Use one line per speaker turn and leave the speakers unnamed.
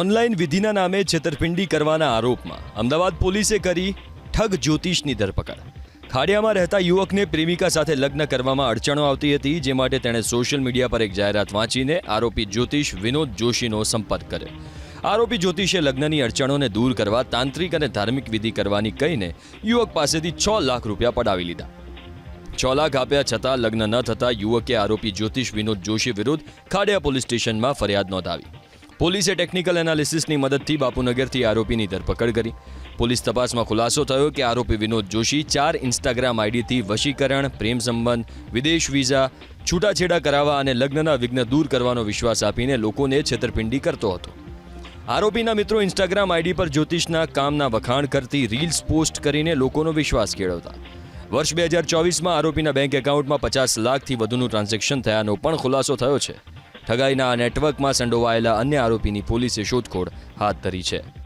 Online વિધિના નામે છેતરપિંડી કરવાના આરોપમાં અમદાવાદ પોલીસે કરી ઠગ જ્યોતિષની ધરપકડ. ખાડિયામાં રહેતા યુવકને પ્રેમિકા સાથે લગ્ન કરવામાં અડચણો આવતી હતી, જે માટે તેણે સોશિયલ મીડિયા પર એક જાહેરાત વાંચીને આરોપી જ્યોતિષ વિનોદ જોશીનો સંપર્ક કર્યો. આરોપી જ્યોતિષે લગ્નની અડચણોને દૂર કરવા તાંત્રિક અને ધાર્મિક વિધિ કરવાની કહીને યુવક પાસેથી છ લાખ રૂપિયા પડાવી લીધા. છ લાખ આપ્યા છતાં લગ્ન ન થતાં યુવકે આરોપી જ્યોતિષ વિનોદ જોશી વિરુદ્ધ ખાડિયા પોલીસ સ્ટેશનમાં ફરિયાદ નોંધાવી. પોલીસે ટેકનિકલ એનાલિસિસની મદદથી બાપુનગરથી આરોપીની ધરપકડ કરી. પોલીસ તપાસમાં ખુલાસો થયો કે આરોપી વિનોદ જોશી ચાર ઇન્સ્ટાગ્રામ આઈડીથી વશીકરણ, પ્રેમ સંબંધ, વિદેશ વિઝા, છૂટાછેડા કરાવવા અને લગ્નના વિઘ્ન દૂર કરવાનો વિશ્વાસ આપીને લોકોને છેતરપિંડી કરતો હતો. આરોપીના મિત્રો ઇન્સ્ટાગ્રામ આઈડી પર જ્યોતિષના કામના વખાણ કરતી રીલ્સ પોસ્ટ કરીને લોકોનો વિશ્વાસ કેળવતા. વર્ષ બે હજાર ચોવીસમાં આરોપીના બેંક એકાઉન્ટમાં પચાસ લાખથી વધુનું ટ્રાન્ઝેક્શન થયાનો પણ ખુલાસો થયો છે. ઠગાઈના નેટવર્કમાં સંડોવાયેલા અન્ય આરોપીની પોલીસે શોધખોળ હાથ ધરી છે.